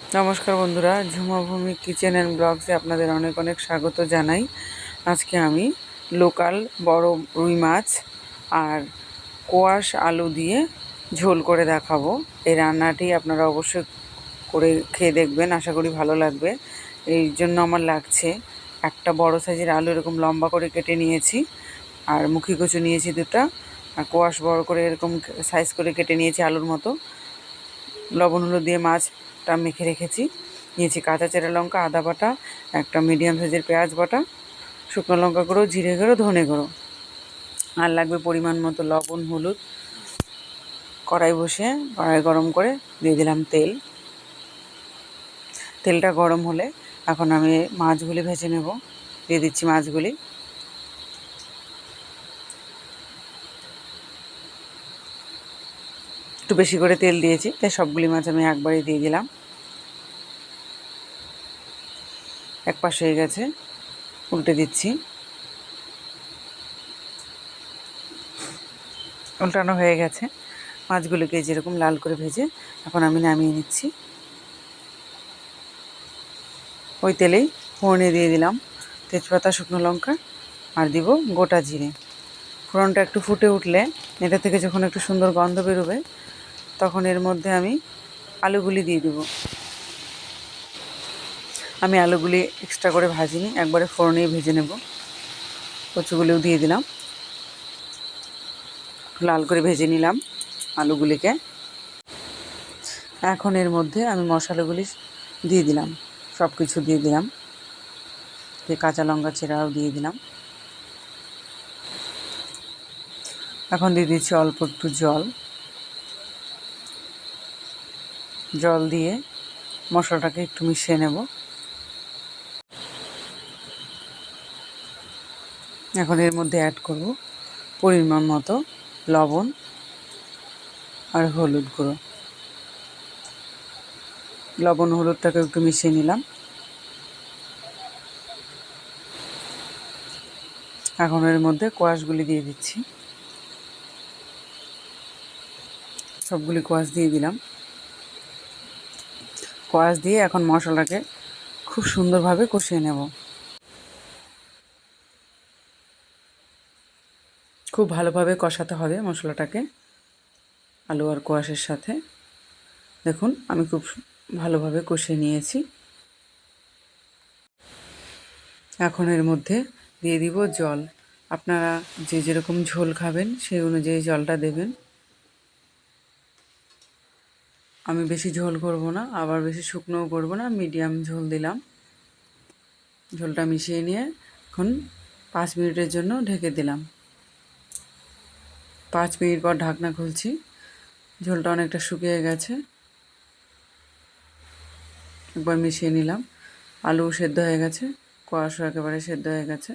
নমস্কার বন্ধুরা, ঝুমাভূমি kitchen and ব্লগসে আপনাদের অনেক অনেক স্বাগত জানাই। আজকে আমি লোকাল বড় রুই মাছ আর কোয়াশ আলু দিয়ে ঝোল করে দেখাবো। এই রান্নাটি আপনারা অবশ্যই করে খেয়ে দেখবেন, আশা করি ভালো লাগবে। এই জন্য আমার লাগছে একটা বড় সাইজের আলু, এরকম লম্বা করে কেটে নিয়েছি আর মুখি কচু নিয়েছি দুটা। আর কোয়াশ বড় করে এরকম সাইজ করে কেটে নিয়েছি আলুর মতো। লবণ হলুদ দিয়ে মাছটা মেখে রেখেছি। নিয়েছি কাঁচা চেরা লঙ্কা, আদা বাটা, একটা মিডিয়াম সাইজের পেঁয়াজ বাটা, শুকনো লঙ্কা গুঁড়ো, জিরে গুঁড়ো, ধনে গুঁড়ো। আর লাগবে পরিমাণ মতো লবণ, হলুদ। কড়াই বসে কড়াই গরম করে দিয়ে দিলাম তেল। তেলটা গরম হলে এখন আমি মাছগুলি ভেজে নেব। দিয়ে দিচ্ছি মাছগুলি। একটু বেশি করে তেল দিয়েছি, তাই সবগুলি মাছ আমি একবারে দিয়ে দিলাম। এক পাশ হয়ে গেছে, উল্টে দিচ্ছি। উল্টানো হয়ে গেছে। মাছগুলোকে যেরকম লাল করে ভেজে এখন আমি নামিয়ে নিচ্ছি। ওই তেলেই ফোড়নে দিয়ে দিলাম তেজপাতা, শুকনো লঙ্কা আর দিব গোটা জিরে। ফোড়নটা একটু ফুটে উঠলে, এটা থেকে যখন একটু সুন্দর গন্ধ বেরোবে তখন এর মধ্যে আমি আলুগুলি দিয়ে দেবো। আমি আলুগুলি এক্সট্রা করে ভাজিনি, একবারে ফোড়নেই ভেজে নেব। কচুগুলিও দিয়ে দিলাম। লাল করে ভেজে নিলাম আলুগুলিকে। এখন এর মধ্যে আমি মশলাগুলি দিয়ে দিলাম সব কিছু দিয়ে দিলাম। দিয়ে কাঁচা লঙ্কা চেরাও দিয়ে দিলাম। এখন দিয়ে দিচ্ছি অল্প একটু জল। জল দিয়ে মশলাটাকে একটু মিশিয়ে নেব। এখন এর মধ্যে অ্যাড করব পরিমাণ মতো লবণ আর হলুদ গুঁড়ো। লবণ হলুদটাকে একটু মিশিয়ে নিলাম। এখন এর মধ্যে কোয়াশগুলি দিয়ে দিচ্ছি। সবগুলি কোয়াশ দিয়ে দিলাম। কোয়াশ দিয়ে এখন মশলাকে খুব সুন্দরভাবে কষিয়ে নেব। খুব ভালোভাবে কষাতে হবে মশলাটাকে আলু আর কোয়াশের সাথে। দেখুন, আমি খুব ভালোভাবে কষিয়ে নিয়েছি। এখন এর মধ্যে দিয়ে দিব জল। আপনারা যে যেরকম ঝোল খাবেন সেই অনুযায়ী জলটা দেবেন। আমি বেশি ঝোল করব না, আবার বেশি শুকনোও করব না, মিডিয়াম ঝোল দিলাম। ঝোলটা মিশিয়ে নিয়ে এখন পাঁচ মিনিটের জন্য ঢেকে দিলাম। পাঁচ মিনিট পর ঢাকনা খুলছি, ঝোলটা অনেকটা শুকিয়ে গেছে। একবার মিশিয়ে নিলাম আলু সেদ্ধ হয়ে গেছে, কোয়াশও একেবারে সেদ্ধ হয়ে গেছে।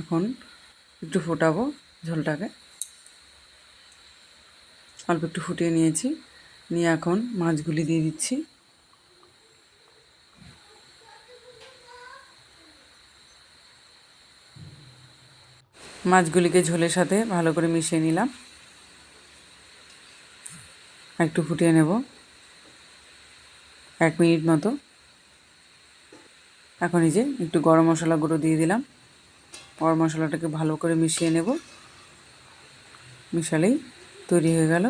এখন একটু ফোটাবো ঝোলটাকে। অল্প একটু ফুটিয়ে নিয়েছি। নিয়ে এখন মাছগুলি দিয়ে দিচ্ছি। মাছগুলিকে ঝোলের সাথে ভালো করে মিশিয়ে নিলাম। একটু ফুটিয়ে নেব। এক মিনিট মতো। এখন এই যে একটু গরম মশলা গুঁড়ো দিয়ে দিলাম। গরম মশলাটাকে ভালো করে মিশিয়ে নেব। মিশালেই তৈরি হয়ে গেল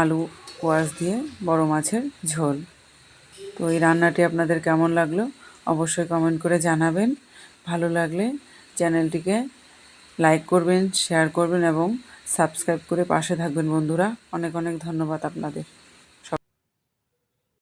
আলু, কোয়াশ দিয়ে বড় মাছের ঝোল। তো এই রান্নাটি আপনাদের কেমন লাগল অবশ্যই কমেন্ট করে জানাবেন। ভালো লাগলে চ্যানেলটিকে লাইক করবেন শেয়ার করবেন এবং সাবস্ক্রাইব করে পাশে থাকবেন বন্ধুরা। অনেক অনেক ধন্যবাদ আপনাদের।